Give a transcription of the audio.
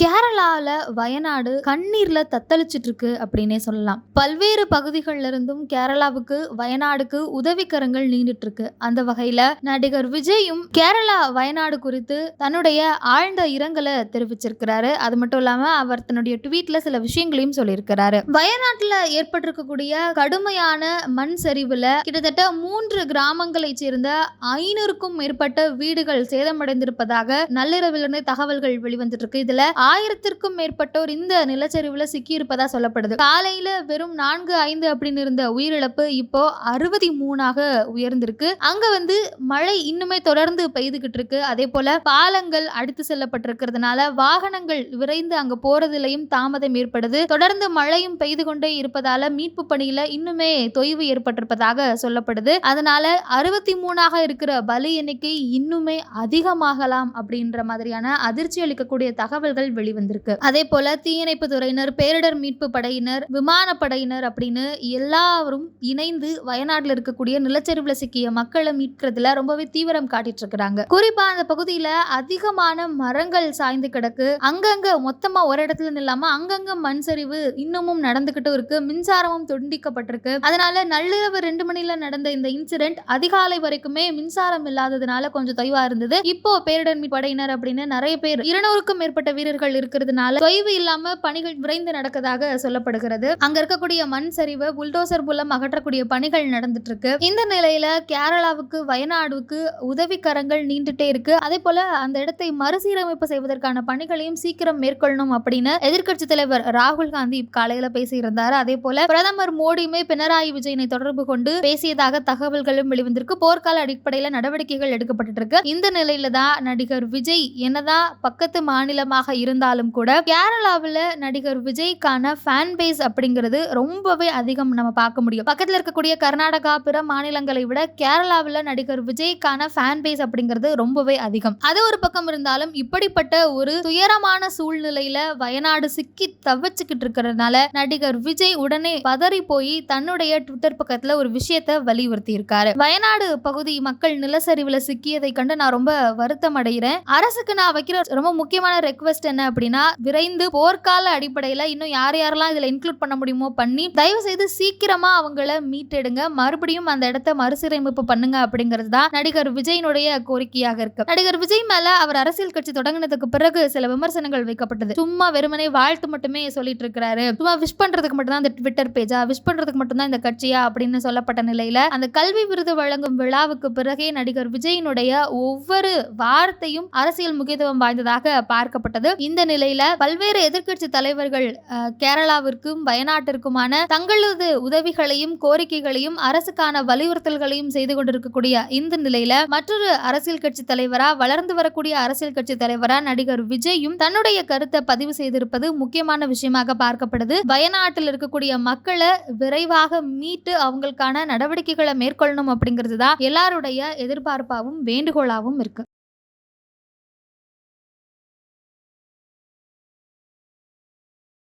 கேரளாவில் வயநாடு கண்ணீரில் தத்தளிச்சிட்டு இருக்கு அப்படின்னே சொல்லலாம். பல்வேறு பகுதிகளில் இருந்தும் கேரளாவுக்கு வயநாடுக்கு உதவிக்கரங்கள் நீண்டுட்டு இருக்கு அந்த வகையில் நடிகர் விஜயும் கேரளா வயநாடு குறித்து தன்னுடைய ஆழ்ந்த இரங்கலை தெரிவிச்சிருக்கிறாரு. அது மட்டும் இல்லாமல் அவர் தன்னுடைய ட்வீட்ல சில விஷயங்களையும் சொல்லியிருக்கிறாரு. வயநாட்டில் ஏற்பட்டிருக்கக்கூடிய கடுமையான மண் சரிவில் கிட்டத்தட்ட மூன்று கிராமங்களைச் சேர்ந்த ஐநூறுக்கும் மேற்பட்ட வீடுகள் சேதமடைந்திருப்பதாக நள்ளிரவிலிருந்து தகவல்கள் வெளிவந்துட்டு இருக்கு இதுல ஆயிரத்திற்கும் மேற்பட்டோர் இந்த நிலச்சரிவுல சிக்கியிருப்பதா சொல்லப்படுது. காலையில வெறும் நான்கு ஐந்து அப்படின்னு இருந்த உயிரிழப்பு இப்போ அறுபத்தி மூணாக உயர்ந்திருக்கு. அங்க வந்து மழை இன்னுமே தொடர்ந்து பெய்துகிட்டு இருக்கு. அதே போல பாலங்கள் அடித்து செல்லப்பட்டிருக்கிறதுனால வாகனங்கள் விரைந்து அங்க போறதுலயும் தாமதம் ஏற்படுது. தொடர்ந்து மழையும் பெய்து கொண்டே இருப்பதால மீட்பு பணியில இன்னுமே தொய்வு ஏற்பட்டிருப்பதாக சொல்லப்படுது. அதனால அறுபத்தி மூணாக இருக்கிற பலி எண்ணிக்கை இன்னுமே அதிகமாகலாம் அப்படின்ற மாதிரியான அதிர்ச்சி அளிக்கக்கூடிய தகவல்கள் வெளிவந்திருக்கு. அதே போல தீயணைப்பு துறையினர் பேரிடர் மீட்பு படையினர் விமானப்படையினர் அப்படின்னு எல்லாரும் இணைந்து வயநாட்டில் இருக்கக்கூடிய நிலச்சரிவுல சிக்கிய மக்களை மீட்கிறதுல ரொம்பவே தீவிரம் காட்டிட்டு இருக்கிறாங்க குறிப்பா அந்த பகுதியில அதிகமான மரங்கள் சாய்ந்து கிடக்கு. அங்கங்க மொத்தமா ஒரு இடத்துல இல்லாம அங்கங்க மண் சரிவு இன்னமும் நடந்துகிட்டும் இருக்கு. மின்சாரமும் துண்டிக்கப்பட்டிருக்கு. அதனால நள்ளிரவு ரெண்டு மணில நடந்த இந்த இன்சிடென்ட் அதிகாலை வரைக்குமே மின்சாரம் இல்லாததுனால கொஞ்சம் தொய்வா இருந்தது. இப்போ பேரிடர் படையினர் அப்படின்னு நிறைய பேர் இருநூறுக்கும் மேற்பட்ட வீரர்கள் இருக்கிறதுனால தொய்வு இல்லாம பணிகள் விரைந்து நடக்கதாக சொல்லப்படுகிறது. அங்க இருக்கக்கூடிய மண் சரிவு புல்டோசர் மூலம் அகற்றக்கூடிய பணிகள் நடந்துட்டு இருக்கு இந்த நிலையில கேரளாவுக்கு வயநாடுக்கு உதவிக்கரங்கள் நீண்டுட்டே இருக்கு. அதே போல அந்த இடத்தை மறுசீரமைப்பு செய்வதற்கான பணிகளையும் சீக்கிரம் மேற்கொள்ளணும் அப்படின்னு எதிர்க்கட்சி தலைவர் ராகுல் காந்தி காலையில பேசியிருந்தார். அதே போல பிரதமர் மோடியுமே பினராயி விஜயனை தொடர்பு கொண்டு பேசியதாக தகவல்களும் வெளிவந்திருக்கு. போர்க்கால அடிப்படையில நடவடிக்கைகள் எடுக்கப்பட்டு இருக்கு இந்த நிலையில தான் நடிகர் விஜய் என்னதான் பக்கத்து மாநிலமாக இருந்த இருந்தாலும் கூட கேரளாவில் நடிகர் விஜய்க்கான ஃபேன் பேஸ் அப்படிங்கிறது ரொம்பவே அதிகம் நம்ம பார்க்க முடியும். பக்கத்தில் இருக்கக்கூடிய கர்நாடகா பிற மாநிலங்களை விட கேரளாவில் நடிகர் விஜய்க்கான ஃபேன் பேஸ் அப்படிங்கிறது ரொம்பவே அதிகம். அது ஒரு பக்கம் இருந்தாலும் இப்படிப்பட்ட ஒரு துயரமான சூழ்நிலையில வயநாடு சிக்கி தவிச்சுக்கிட்டு இருக்கிறதுனால நடிகர் விஜய் உடனே பதறி போய் தன்னுடைய ட்விட்டர் பக்கத்துல ஒரு விஷயத்தை வலியுறுத்தி இருக்காரு வயநாடு பகுதி மக்கள் நிலச்சரிவுல சிக்கியதை கண்டு நான் ரொம்ப வருத்தம் அடைகிறேன் அரசுக்கு நான் வைக்கிற ரொம்ப முக்கியமான ரெக்வெஸ்ட் என்ன அப்படின்னா விரைந்து போர்க்கால அடிப்படையில இன்னும் யார் யாரெல்லாம் இதுல இன்க்ளூட் பண்ண முடியுமோ பண்ணி தயவு செய்து சீக்கிரமா அவங்கள மீட்டெடுங்க. மறுபடியும் அந்த இடத்த மறுசீரமைப்பு பண்ணுங்க அப்படிங்கிறது தான் நடிகர் விஜயினுடைய கோரிக்கையாக இருக்கு. நடிகர் விஜய் மேல அவர் அரசியல் கட்சி தொடங்கினதுக்கு பிறகு சில விமர்சனங்கள் வைக்கப்பட்டது. சும்மா வெறுமனே வாழ்த்து மட்டுமே சொல்லிட்டு இருக்கிறாரு. சும்மா விஷ் பண்றதுக்கு மட்டும்தான் இந்த ட்விட்டர் பேஜா விஷ் பண்றதுக்கு மட்டும்தான் இந்த கட்சியா? அப்படின்னு சொல்லப்பட்ட நிலையில அந்த கல்வி விருது வழங்கும் விழாவுக்கு பிறகே நடிகர் விஜயினுடைய ஒவ்வொரு வார்த்தையும் அரசியல் முக்கியத்துவம் வாய்ந்ததாக பார்க்கப்பட்டது. இந்த நிலையில பல்வேறு எதிர்க்கட்சி தலைவர்கள் கேரளாவிற்கும் வயநாட்டிற்குமான தங்களது உதவிகளையும் கோரிக்கைகளையும் அரசுக்கான வலியுறுத்தல்களையும் செய்து கொண்டிருக்கக்கூடிய இந்த நிலையில மற்றொரு அரசியல் கட்சி தலைவரா வளர்ந்து வரக்கூடிய அரசியல் கட்சி தலைவரா நடிகர் விஜயும் தன்னுடைய கருத்தை பதிவு செய்திருப்பது முக்கியமான விஷயமாக பார்க்கப்படுது. வயநாட்டில் இருக்கக்கூடிய மக்களை விரைவாக மீட்டு அவங்களுக்கான நடவடிக்கைகளை மேற்கொள்ளணும் அப்படிங்கிறது தான் எல்லாருடைய எதிர்பார்ப்பாகவும் வேண்டுகோளாகவும் இருக்கு.